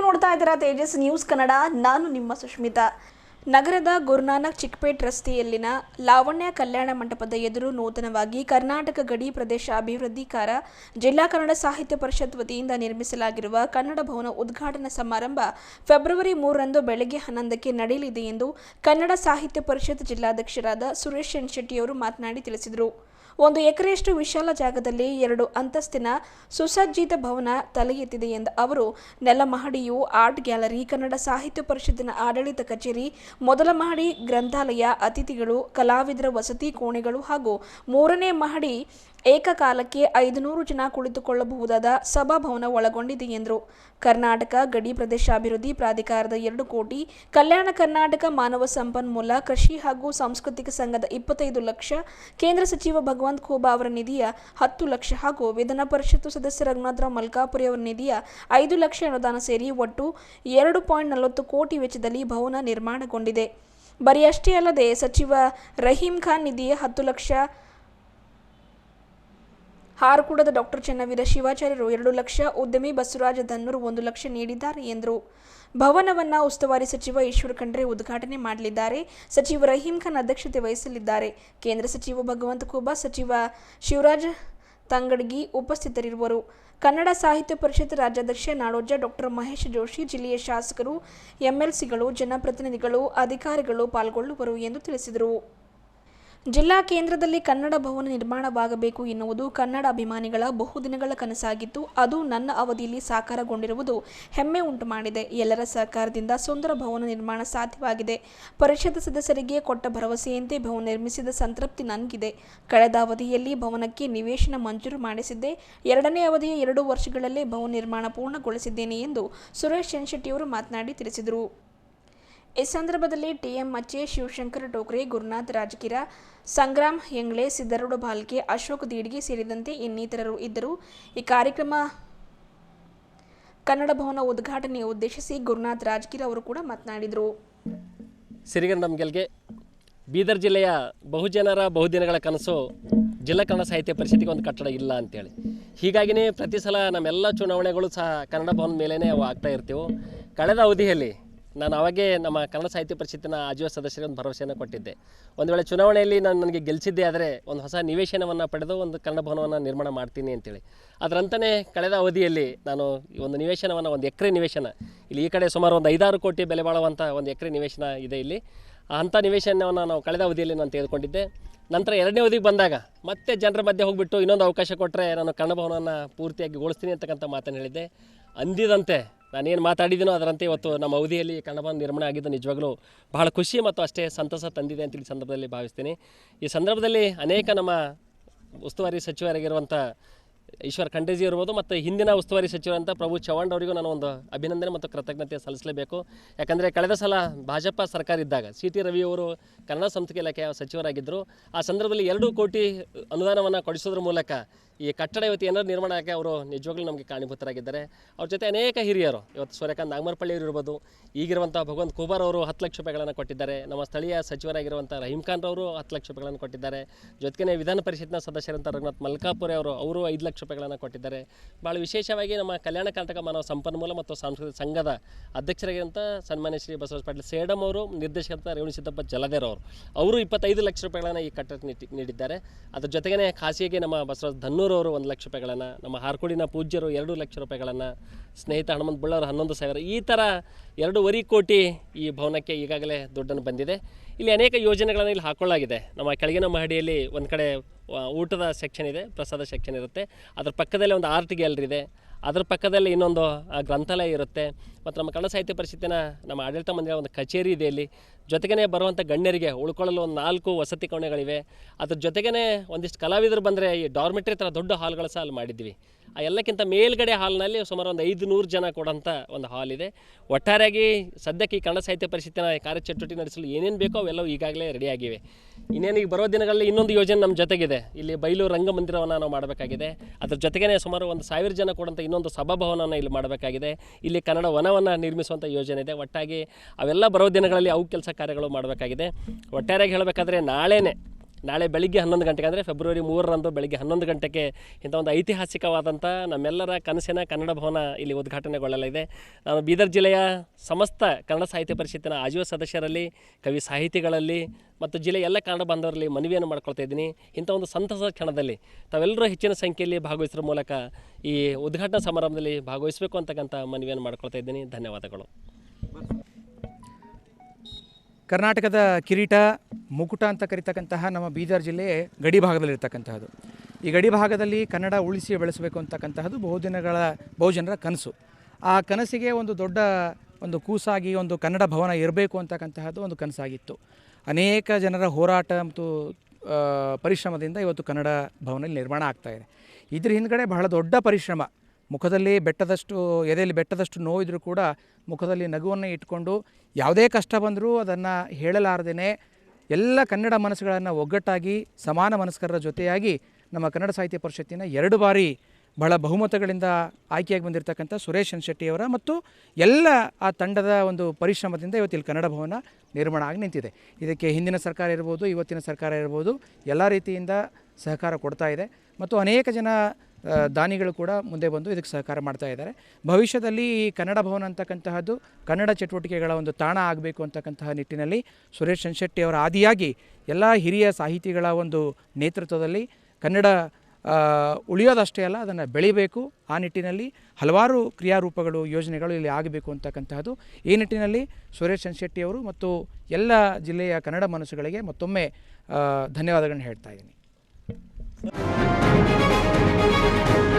ನೀವು ನೋಡ್ತಾ ಇದ್ದೀರಾ ತೇಜಸ್ ನ್ಯೂಸ್ ಕನ್ನಡ. ನಾನು ನಿಮ್ಮ ಸುಷ್ಮಿತಾ ನಗರದ ಗುರುನಾನಕ್ ಚಿಕ್ಪೇಟ್ ರಸ್ತೆಯಲ್ಲಿನ ಲಾವಣ್ಯ ಕಲ್ಯಾಣ ಮಂಟಪದ ಎದುರು ನೂತನವಾಗಿ ಕರ್ನಾಟಕ ಗಡಿ ಪ್ರದೇಶ ಅಭಿವೃದ್ಧಿಕಾರ ಜಿಲ್ಲಾ ಕನ್ನಡ ಸಾಹಿತ್ಯ ಪರಿಷತ್ ವತಿಯಿಂದ ನಿರ್ಮಿಸಲಾಗಿರುವ ಕನ್ನಡ ಭವನ ಉದ್ಘಾಟನಾ ಸಮಾರಂಭ ಫೆಬ್ರವರಿ ಮೂರರಂದು ಬೆಳಗ್ಗೆ ಹನ್ನೊಂದಕ್ಕೆ ನಡೆಯಲಿದೆ ಎಂದು ಕನ್ನಡ ಸಾಹಿತ್ಯ ಪರಿಷತ್ ಜಿಲ್ಲಾಧ್ಯಕ್ಷರಾದ ಸುರೇಶ್ ಶೆಟ್ಟಿಯವರು ಮಾತನಾಡಿ ತಿಳಿಸಿದರು. ಒಂದು ಎಕರೆಯಷ್ಟು ವಿಶಾಲ ಜಾಗದಲ್ಲಿ ಎರಡು ಅಂತಸ್ತಿನ ಸುಸಜ್ಜಿತ ಭವನ ತಲೆ ಎತ್ತಿದೆ ಎಂದ ಅವರು ನೆಲಮಹಡಿಯು ಆರ್ಟ್ ಗ್ಯಾಲರಿ, ಕನ್ನಡ ಸಾಹಿತ್ಯ ಪರಿಷತ್ತಿನ ಆಡಳಿತ ಕಚೇರಿ ಮೊದಲ ಮಹಡಿ ಗ್ರಂಥಾಲಯ, ಅತಿಥಿಗಳು, ಕಲಾವಿದರ ವಸತಿ ಕೋಣೆಗಳು ಹಾಗೂ ಮೂರನೇ ಮಹಡಿ ಏಕಕಾಲಕ್ಕೆ ಐದುನೂರು ಜನ ಕುಳಿತುಕೊಳ್ಳಬಹುದಾದ ಸಭಾಭವನ ಒಳಗೊಂಡಿದೆ ಎಂದರು. ಕರ್ನಾಟಕ ಗಡಿ ಪ್ರದೇಶಾಭಿವೃದ್ಧಿ ಪ್ರಾಧಿಕಾರದ ಎರಡು ಕೋಟಿ, ಕಲ್ಯಾಣ ಕರ್ನಾಟಕ ಮಾನವ ಸಂಪನ್ಮೂಲ, ಕೃಷಿ ಹಾಗೂ ಸಾಂಸ್ಕೃತಿಕ ಸಂಘದ ಇಪ್ಪತ್ತೈದು ಲಕ್ಷ, ಕೇಂದ್ರ ಸಚಿವ ಭಗವಂತ ಖೋಬಾ ಅವರ ನಿಧಿಯ ಹತ್ತು ಲಕ್ಷ ಹಾಗೂ ವಿಧಾನ ಪರಿಷತ್ತು ಸದಸ್ಯ ರಘುನಾಥರಾವ್ ಮಲ್ಕಾಪುರಿ ಅವರ ನಿಧಿಯ ಐದು ಲಕ್ಷ ಅನುದಾನ ಸೇರಿ ಒಟ್ಟು ಎರಡು ಪಾಯಿಂಟ್ ನಲವತ್ತು ಕೋಟಿ ವೆಚ್ಚದಲ್ಲಿ ಭವನ ನಿರ್ಮಾಣಗೊಂಡಿದೆ. ಬರೀ ಅಷ್ಟೇ ಅಲ್ಲದೆ ಸಚಿವ ರಹೀಂ ಖಾನ್ ನಿಧಿಯ ಹತ್ತು ಲಕ್ಷ ಹಾರಕೂಡದ ಡಾಕ್ಟರ್ ಚೆನ್ನವೀರ ಶಿವಾಚಾರ್ಯರು ಎರಡು ಲಕ್ಷ ಉದ್ಯಮಿ ಬಸವರಾಜ ಧನ್ನೂರು ಒಂದು ಲಕ್ಷ ನೀಡಿದ್ದಾರೆ ಎಂದರು. ಭವನವನ್ನು ಉಸ್ತುವಾರಿ ಸಚಿವ ಈಶ್ವರ ಖಂಡ್ರೆ ಉದ್ಘಾಟನೆ ಮಾಡಲಿದ್ದಾರೆ. ಸಚಿವ ರಹೀಂ ಖಾನ್ ಅಧ್ಯಕ್ಷತೆ ವಹಿಸಲಿದ್ದಾರೆ. ಕೇಂದ್ರ ಸಚಿವ ಭಗವಂತ ಖೂಬಾ, ಸಚಿವ ಶಿವರಾಜ್ ತಂಗಡಗಿ ಉಪಸ್ಥಿತರಿರುವರು. ಕನ್ನಡ ಸಾಹಿತ್ಯ ಪರಿಷತ್ ರಾಜ್ಯಾಧ್ಯಕ್ಷ ನಾಡೋಜ ಡಾಕ್ಟರ್ ಮಹೇಶ್ ಜೋಶಿ, ಜಿಲ್ಲೆಯ ಶಾಸಕರು, ಎಂಎಲ್ಸಿಗಳು, ಜನಪ್ರತಿನಿಧಿಗಳು, ಅಧಿಕಾರಿಗಳು ಪಾಲ್ಗೊಳ್ಳುವರು ಎಂದು ತಿಳಿಸಿದರು. ಜಿಲ್ಲಾ ಕೇಂದ್ರದಲ್ಲಿ ಕನ್ನಡ ಭವನ ನಿರ್ಮಾಣವಾಗಬೇಕು ಎನ್ನುವುದು ಕನ್ನಡ ಅಭಿಮಾನಿಗಳ ಬಹುದಿನಗಳ ಕನಸಾಗಿತ್ತು. ಅದು ನನ್ನ ಅವಧಿಯಲ್ಲಿ ಸಾಕಾರಗೊಂಡಿರುವುದು ಹೆಮ್ಮೆ ಉಂಟು ಮಾಡಿದೆ ಎಲ್ಲರ ಸಹಕಾರದಿಂದ ಸುಂದರ ಭವನ ನಿರ್ಮಾಣ ಸಾಧ್ಯವಾಗಿದೆ. ಪರಿಷತ್ ಸದಸ್ಯರಿಗೆ ಕೊಟ್ಟ ಭರವಸೆಯಂತೆ ಭವನ ನಿರ್ಮಿಸಿದ ಸಂತೃಪ್ತಿ ನನಗಿದೆ. ಕಳೆದ ಅವಧಿಯಲ್ಲಿ ಭವನಕ್ಕೆ ನಿವೇಶನ ಮಂಜೂರು ಮಾಡಿಸಿದ್ದೆ. ಎರಡನೇ ಅವಧಿಯ ಎರಡು ವರ್ಷಗಳಲ್ಲೇ ಭವನ ನಿರ್ಮಾಣ ಪೂರ್ಣಗೊಳಿಸಿದ್ದೇನೆ ಎಂದು ಸುರೇಶ್ ಶೆಟ್ಟಿಯವರು ಮಾತನಾಡಿ ತಿಳಿಸಿದರು. ಈ ಸಂದರ್ಭದಲ್ಲಿ ಟಿಎಂ ಮಚ್ಚೆ ಶಿವಶಂಕರ ಟೋಕ್ರೆ, ಗುರುನಾಥ್ ರಾಜಕಿರ, ಸಂಗ್ರಾಮ್ ಹೆಂಗ್ಳೆ, ಸಿದ್ದರೂಢ ಭಾಲ್ಕೆ ಅಶೋಕ್ ದೀಡ್ಗಿ ಸೇರಿದಂತೆ ಇನ್ನಿತರರು ಇದ್ದರು. ಈ ಕಾರ್ಯಕ್ರಮ ಕನ್ನಡ ಭವನ ಉದ್ಘಾಟನೆ ಉದ್ದೇಶಿಸಿ ಗುರುನಾಥ್ ರಾಜಕಿರ ಅವರು ಕೂಡ ಮಾತನಾಡಿದರು. ಗೆಲ್ಗೆ ಬೀದರ್ ಜಿಲ್ಲೆಯ ಬಹುಜನರ ಬಹುದಿನಗಳ ಕನಸು ಜಿಲ್ಲಾ ಕನ್ನಡ ಸಾಹಿತ್ಯ ಪರಿಷತ್ತಿಗೆ ಒಂದು ಕಟ್ಟಡ ಇಲ್ಲ ಅಂತೇಳಿ. ಹೀಗಾಗಿನೇ ಪ್ರತಿ ಸಲ ನಮ್ಮೆಲ್ಲ ಚುನಾವಣೆಗಳು ಸಹ ಕನ್ನಡ ಭವನ ಮೇಲೇ ಅವು ಆಗ್ತಾ ಇರ್ತೀವಿ. ಕಳೆದ ಅವಧಿಯಲ್ಲಿ ನಾನು ಅವಾಗೇ ನಮ್ಮ ಕನ್ನಡ ಸಾಹಿತ್ಯ ಪರಿಷತ್ತಿನ ಆಜೀವ ಸದಸ್ಯರಿಗೆ ಒಂದು ಭರವಸೆಯನ್ನು ಕೊಟ್ಟಿದ್ದೆ. ಒಂದು ವೇಳೆ ಚುನಾವಣೆಯಲ್ಲಿ ನಾನು ನನಗೆ ಗೆಲ್ಲಿಸಿದ್ದೆ ಆದರೆ ಒಂದು ಹೊಸ ನಿವೇಶನವನ್ನು ಪಡೆದು ಒಂದು ಕನ್ನಡ ಭವನವನ್ನು ನಿರ್ಮಾಣ ಮಾಡ್ತೀನಿ ಅಂತೇಳಿ. ಅದರಂತಲೇ ಕಳೆದ ಅವಧಿಯಲ್ಲಿ ನಾನು ಈ ಒಂದು ನಿವೇಶನವನ್ನು, ಒಂದು ಎಕರೆ ನಿವೇಶನ, ಇಲ್ಲಿ ಈ ಕಡೆ ಸುಮಾರು ಒಂದು ಐದಾರು ಕೋಟಿ ಬೆಲೆ ಬಾಳುವಂಥ ಒಂದು ಎಕರೆ ನಿವೇಶನ ಇದೆ ಇಲ್ಲಿ. ಅಂಥ ನಿವೇಶನವನ್ನು ನಾವು ಕಳೆದ ಅವಧಿಯಲ್ಲಿ ನಾನು ತೆಗೆದುಕೊಂಡಿದ್ದೆ. ನಂತರ ಎರಡನೇ ಅವಧಿಗೆ ಬಂದಾಗ ಮತ್ತೆ ಜನರ ಮಧ್ಯೆ ಹೋಗಿಬಿಟ್ಟು ಇನ್ನೊಂದು ಅವಕಾಶ ಕೊಟ್ಟರೆ ನಾನು ಕನ್ನಡ ಭವನವನ್ನು ಪೂರ್ತಿಯಾಗಿ ಗೊಳಿಸ್ತೀನಿ ಅಂತಕ್ಕಂಥ ಮಾತನ್ನು ಹೇಳಿದ್ದೆ. ಅಂದಿದಂತೆ ನಾನೇನು ಮಾತಾಡಿದ್ದೀನೋ ಅದರಂತೆ ಇವತ್ತು ನಮ್ಮ ಅವಧಿಯಲ್ಲಿ ಕನ್ನಡ ನಿರ್ಮಾಣ ಆಗಿದ್ದು ನಿಜವಾಗ್ಲೂ ಬಹಳ ಖುಷಿ ಮತ್ತು ಅಷ್ಟೇ ಸಂತಸ ತಂದಿದೆ ಅಂತೇಳಿ ಸಂದರ್ಭದಲ್ಲಿ ಭಾವಿಸ್ತೀನಿ. ಈ ಸಂದರ್ಭದಲ್ಲಿ ಅನೇಕ ನಮ್ಮ ಉಸ್ತುವಾರಿ ಸಚಿವರಾಗಿರುವಂಥ ಈಶ್ವರ್ ಖಂಡೇಜಿ ಇರ್ಬೋದು ಮತ್ತು ಹಿಂದಿನ ಉಸ್ತುವಾರಿ ಸಚಿವರಂತ ಪ್ರಭು ಚವ್ಹಾಣ್ ಅವರಿಗೂ ನಾನು ಒಂದು ಅಭಿನಂದನೆ ಮತ್ತು ಕೃತಜ್ಞತೆ ಸಲ್ಲಿಸಲೇಬೇಕು. ಯಾಕಂದರೆ ಕಳೆದ ಸಲ ಭಾಜಪ ಸರ್ಕಾರ ಇದ್ದಾಗ ಸಿ ಟಿ ರವಿಯವರು ಕನ್ನಡ ಸಂಸ್ಕೃತಿ ಇಲಾಖೆಯ ಸಚಿವರಾಗಿದ್ದರು. ಆ ಸಂದರ್ಭದಲ್ಲಿ ಎರಡು ಕೋಟಿ ಅನುದಾನವನ್ನು ಕೊಡಿಸೋದ್ರ ಮೂಲಕ ಈ ಕಟ್ಟಡ ಇವತ್ತು ಏನಾದ್ರು ನಿರ್ಮಾಣ ಆಗಿ ಅವರು ನಿಜವಾಗ್ಲೂ ನಮಗೆ ಕಾರಣೀಭೂತರಾಗಿದ್ದಾರೆ. ಅವ್ರ ಜೊತೆ ಅನೇಕ ಹಿರಿಯರು, ಇವತ್ತು ಸೂರ್ಯಕಾಂತ್ ನಾಗಮರ್ಪಳ್ಳಿಯವರು ಇರ್ಬೋದು ಈಗಿರುವಂಥ ಭಗವಂತ ಕುಮಾರ್ ಅವರು ಹತ್ತು ಲಕ್ಷ ರೂಪಾಯಿಗಳನ್ನು ಕೊಟ್ಟಿದ್ದಾರೆ. ನಮ್ಮ ಸ್ಥಳೀಯ ಸಚಿವರಾಗಿರುವಂಥ ರಹೀಂ ಖಾನ್ ಅವರು ಹತ್ತು ಲಕ್ಷ ರೂಪಾಯಿಗಳನ್ನು ಕೊಟ್ಟಿದ್ದಾರೆ. ಜೊತೆಗೆ ವಿಧಾನ ಪರಿಷತ್ನ ಸದಸ್ಯರಂತ ರಘುನಾಥ್ ಮಲ್ಕಾಪುರೆ ಅವರು ಅವರು ಐದು ಲಕ್ಷ ರೂಪಾಯಿಗಳನ್ನು ಕೊಟ್ಟಿದ್ದಾರೆ. ಭಾಳ ವಿಶೇಷವಾಗಿ ನಮ್ಮ ಕಲ್ಯಾಣ ಕರ್ನಾಟಕ ಮಾನವ ಸಂಪನ್ಮೂಲ ಮತ್ತು ಸಾಂಸ್ಕೃತಿಕ ಸಂಘದ ಅಧ್ಯಕ್ಷರಾಗಿರುವಂಥ ಸನ್ಮಾನ್ಯ ಶ್ರೀ ಬಸವರಾಜ ಪಾಟೀಲ್ ಸೇಡಮ್ ಅವರು ನಿರ್ದೇಶಕರಂತ ರೇವಣಿ ಸಿದ್ದಪ್ಪ ಜಲದೇರ್ ಅವರು ಅವರು ಇಪ್ಪತ್ತೈದು ಲಕ್ಷ ರೂಪಾಯಿಗಳನ್ನು ಈ ಕಟ್ಟಡಕ್ಕೆ ನೀಡಿ- ನೀಡಿದ್ದಾರೆ. ಅದ್ರ ಜೊತೆಗೇ ಖಾಸಗಿಗೆ ನಮ್ಮ ಬಸವರಾಜ ಧನ್ನೂರು ಅವರು ಒಂದು ಲಕ್ಷ ರೂಪಾಯಿಗಳನ್ನು, ನಮ್ಮ ಹಾರ್ಕೋಡಿನ ಪೂಜ್ಯರು ಎರಡು ಲಕ್ಷ ರೂಪಾಯಿಗಳನ್ನು, ಸ್ನೇಹಿತ ಹನುಮಂತ ಬಳ್ಳವರು ಹನ್ನೊಂದು ಸಾವಿರ, ಈ ಥರ ಎರಡೂವರೆ ಕೋಟಿ ಈ ಭವನಕ್ಕೆ ಈಗಾಗಲೇ ದುಡ್ಡನ್ನು ಬಂದಿದೆ. ಇಲ್ಲಿ ಅನೇಕ ಯೋಜನೆಗಳನ್ನು ಇಲ್ಲಿ ಹಾಕೊಳ್ಳಾಗಿದೆ ನಮ್ಮ ಕೆಳಗಿನ ಮಹಡಿಯಲ್ಲಿ ಒಂದು ಕಡೆ ಊಟದ ಸೆಕ್ಷನ್ ಇದೆ, ಪ್ರಸಾದ ಸೆಕ್ಷನ್ ಇರುತ್ತೆ. ಅದ್ರ ಪಕ್ಕದಲ್ಲೇ ಒಂದು ಆರ್ಟ್ ಗ್ಯಾಲರಿ ಇದೆ. ಅದರ ಪಕ್ಕದಲ್ಲಿ ಇನ್ನೊಂದು ಗ್ರಂಥಾಲಯ ಇರುತ್ತೆ. ಮತ್ತು ನಮ್ಮ ಕನ್ನಡ ಸಾಹಿತ್ಯ ಪರಿಷತ್ತಿನ ನಮ್ಮ ಆಡಳಿತ ಮಂದಿರ ಒಂದು ಕಚೇರಿ ಇದೆ ಇಲ್ಲಿ. ಜೊತೆಗೇ ಬರುವಂಥ ಗಣ್ಯರಿಗೆ ಉಳ್ಕೊಳ್ಳಲು ಒಂದು ನಾಲ್ಕು ವಸತಿ ಕೋಣೆಗಳಿವೆ. ಅದ್ರ ಜೊತೆಗೇ ಒಂದಿಷ್ಟು ಕಲಾವಿದರು ಬಂದರೆ ಈ ಡಾರ್ಮೆಟ್ರಿ ಥರ ದೊಡ್ಡ ಹಾಲ್ಗಳು ಸಹ ಅಲ್ಲಿ ಮಾಡಿದ್ವಿ ಆ ಎಲ್ಲಕ್ಕಿಂತ ಮೇಲ್ಗಡೆ ಹಾಲ್ನಲ್ಲಿ ಸುಮಾರು ಒಂದು ಐದು ನೂರು ಜನ ಕೊಡೋಂಥ ಒಂದು ಹಾಲ್ ಇದೆ. ಒಟ್ಟಾರೆಯಾಗಿ ಸದ್ಯಕ್ಕೆ ಈ ಕನ್ನಡ ಸಾಹಿತ್ಯ ಪರಿಷತ್ತಿನ ಕಾರ್ಯಚಟುವಟಿಕೆ ನಡೆಸಲು ಏನೇನು ಬೇಕೋ ಅವೆಲ್ಲವೂ ಈಗಾಗಲೇ ರೆಡಿಯಾಗಿವೆ ಇನ್ನೇನು ಈಗ ಬರೋ ದಿನಗಳಲ್ಲಿ ಇನ್ನೊಂದು ಯೋಜನೆ ನಮ್ಮ ಜೊತೆಗಿದೆ. ಇಲ್ಲಿ ಬೈಲು ರಂಗಮಂದಿರವನ್ನು ನಾವು ಮಾಡಬೇಕಾಗಿದೆ. ಅದ್ರ ಜೊತೆಗೇ ಸುಮಾರು ಒಂದು ಸಾವಿರ ಜನ ಕೊಡುವಂಥ ಇನ್ನೊಂದು ಸಭಾಭವನವನ್ನು ಇಲ್ಲಿ ಮಾಡಬೇಕಾಗಿದೆ. ಇಲ್ಲಿ ಕನ್ನಡ ವನವನ್ನು ನಿರ್ಮಿಸುವಂಥ ಯೋಜನೆ ಇದೆ. ಒಟ್ಟಾಗಿ ಅವೆಲ್ಲ ಬರೋ ದಿನಗಳಲ್ಲಿ ಅವು ಕೆಲಸ ಕಾರ್ಯಗಳು ಮಾಡಬೇಕಾಗಿದೆ. ಒಟ್ಟಾರೆಯಾಗಿ ಹೇಳಬೇಕಾದ್ರೆ ನಾಳೆನೇ ನಾಳೆ ಬೆಳಿಗ್ಗೆ ಹನ್ನೊಂದು ಗಂಟೆಗೆ, ಅಂದರೆ ಫೆಬ್ರವರಿ ಮೂರರಂದು ಬೆಳಿಗ್ಗೆ ಹನ್ನೊಂದು ಗಂಟೆಗೆ ಇಂಥ ಒಂದು ಐತಿಹಾಸಿಕವಾದಂಥ ನಮ್ಮೆಲ್ಲರ ಕನಸಿನ ಕನ್ನಡ ಭವನ ಇಲ್ಲಿ ಉದ್ಘಾಟನೆಗೊಳ್ಳಲಿದೆ. ನಾನು ಬೀದರ್ ಜಿಲ್ಲೆಯ ಸಮಸ್ತ ಕನ್ನಡ ಸಾಹಿತ್ಯ ಪರಿಷತ್ತಿನ ಆಜೀವ ಸದಸ್ಯರಲ್ಲಿ, ಕವಿ ಸಾಹಿತಿಗಳಲ್ಲಿ ಮತ್ತು ಜಿಲ್ಲೆಯ ಎಲ್ಲ ಕನ್ನಡ ಬಾಂಧವರಲ್ಲಿ ಮನವಿಯನ್ನು ಮಾಡ್ಕೊಳ್ತಾ ಇದ್ದೀನಿ. ಇಂಥ ಒಂದು ಸಂತಸ ಕ್ಷಣದಲ್ಲಿ ತಾವೆಲ್ಲರೂ ಹೆಚ್ಚಿನ ಸಂಖ್ಯೆಯಲ್ಲಿ ಭಾಗವಹಿಸುವ ಮೂಲಕ ಈ ಉದ್ಘಾಟನಾ ಸಮಾರಂಭದಲ್ಲಿ ಭಾಗವಹಿಸಬೇಕು ಅಂತಕ್ಕಂಥ ಮನವಿಯನ್ನು ಮಾಡ್ಕೊಳ್ತಾ ಇದ್ದೀನಿ. ಧನ್ಯವಾದಗಳು. ಕರ್ನಾಟಕದ ಕಿರೀಟ ಮುಕುಟ ಅಂತ ಕರಿತಕ್ಕಂತಹ ನಮ್ಮ ಬೀದರ್ ಜಿಲ್ಲೆ ಗಡಿ ಭಾಗದಲ್ಲಿರ್ತಕ್ಕಂತಹದ್ದು ಈ ಗಡಿ ಭಾಗದಲ್ಲಿ ಕನ್ನಡ ಉಳಿಸಿ ಬೆಳೆಸಬೇಕು ಅಂತಕ್ಕಂತಹದ್ದು ಬಹುದಿನಗಳ ಬಹುಜನರ ಕನಸು. ಆ ಕನಸಿಗೆ ಒಂದು ದೊಡ್ಡ ಒಂದು ಕೂಸಾಗಿ, ಒಂದು ಕನ್ನಡ ಭವನ ಇರಬೇಕು ಅಂತಕ್ಕಂತಹದ್ದು ಒಂದು ಕನಸಾಗಿತ್ತು. ಅನೇಕ ಜನರ ಹೋರಾಟ ಮತ್ತು ಪರಿಶ್ರಮದಿಂದ ಇವತ್ತು ಕನ್ನಡ ಭವನ ನಿರ್ಮಾಣ ಆಗ್ತಾ ಇದೆ. ಇದ್ರ ಹಿಂದ್ಗಡೆ ಬಹಳ ದೊಡ್ಡ ಪರಿಶ್ರಮ. ಮುಖದಲ್ಲಿ ಬೆಟ್ಟದಷ್ಟು, ಎದೆಯಲ್ಲಿ ಬೆಟ್ಟದಷ್ಟು ನೋವಿದ್ರೂ ಕೂಡ ಮುಖದಲ್ಲಿ ನಗುವನ್ನು ಇಟ್ಕೊಂಡು ಯಾವುದೇ ಕಷ್ಟ ಬಂದರೂ ಅದನ್ನು ಹೇಳಲಾರದೇ ಎಲ್ಲ ಕನ್ನಡ ಮನಸ್ಸುಗಳನ್ನು ಒಗ್ಗಟ್ಟಾಗಿ, ಸಮಾನ ಮನಸ್ಕರರ ಜೊತೆಯಾಗಿ ನಮ್ಮ ಕನ್ನಡ ಸಾಹಿತ್ಯ ಪರಿಷತ್ತಿನ ಎರಡು ಬಾರಿ ಬಹಳ ಬಹುಮತಗಳಿಂದ ಆಯ್ಕೆಯಾಗಿ ಬಂದಿರತಕ್ಕಂಥ ಸುರೇಶ್ ಶೆಟ್ಟಿಯವರ ಮತ್ತು ಎಲ್ಲ ಆ ತಂಡದ ಒಂದು ಪರಿಶ್ರಮದಿಂದ ಇವತ್ತಿಲ್ಲಿ ಕನ್ನಡ ಭವನ ನಿರ್ಮಾಣ ಆಗಿ ನಿಂತಿದೆ. ಇದಕ್ಕೆ ಹಿಂದಿನ ಸರ್ಕಾರ ಇರ್ಬೋದು, ಇವತ್ತಿನ ಸರ್ಕಾರ ಇರ್ಬೋದು, ಎಲ್ಲ ರೀತಿಯಿಂದ ಸಹಕಾರ ಕೊಡ್ತಾ ಇದೆ. ಮತ್ತು ಅನೇಕ ಜನ ದಾನಿಗಳು ಕೂಡ ಮುಂದೆ ಬಂದು ಇದಕ್ಕೆ ಸಹಕಾರ ಮಾಡ್ತಾ ಇದ್ದಾರೆ. ಭವಿಷ್ಯದಲ್ಲಿ ಈ ಕನ್ನಡ ಭವನ ಅಂತಕ್ಕಂತಹದ್ದು ಕನ್ನಡ ಚಟುವಟಿಕೆಗಳ ಒಂದು ತಾಣ ಆಗಬೇಕು ಅಂತಕ್ಕಂತಹ ನಿಟ್ಟಿನಲ್ಲಿ ಸುರೇಶ್ ಶೆಟ್ಟಿ ಅವರ ಆದಿಯಾಗಿ ಎಲ್ಲ ಹಿರಿಯ ಸಾಹಿತಿಗಳ ಒಂದು ನೇತೃತ್ವದಲ್ಲಿ ಕನ್ನಡ ಉಳಿಯೋದಷ್ಟೇ ಅಲ್ಲ, ಅದನ್ನು ಬೆಳಿಬೇಕು. ಆ ನಿಟ್ಟಿನಲ್ಲಿ ಹಲವಾರು ಕ್ರಿಯಾರೂಪಗಳು, ಯೋಜನೆಗಳು ಇಲ್ಲಿ ಆಗಬೇಕು ಅಂತಕ್ಕಂತಹದ್ದು. ಈ ನಿಟ್ಟಿನಲ್ಲಿ ಸುರೇಶ್ ಶೆಟ್ಟಿ ಅವರು ಮತ್ತು ಎಲ್ಲ ಜಿಲ್ಲೆಯ ಕನ್ನಡ ಮನಸ್ಸುಗಳಿಗೆ ಮತ್ತೊಮ್ಮೆ ಧನ್ಯವಾದಗಳನ್ನು ಧನ್ಯವಾದಗಳನ್ನ ಹೇಳ್ತಾ ಇದ್ದೀನಿ. Thank you.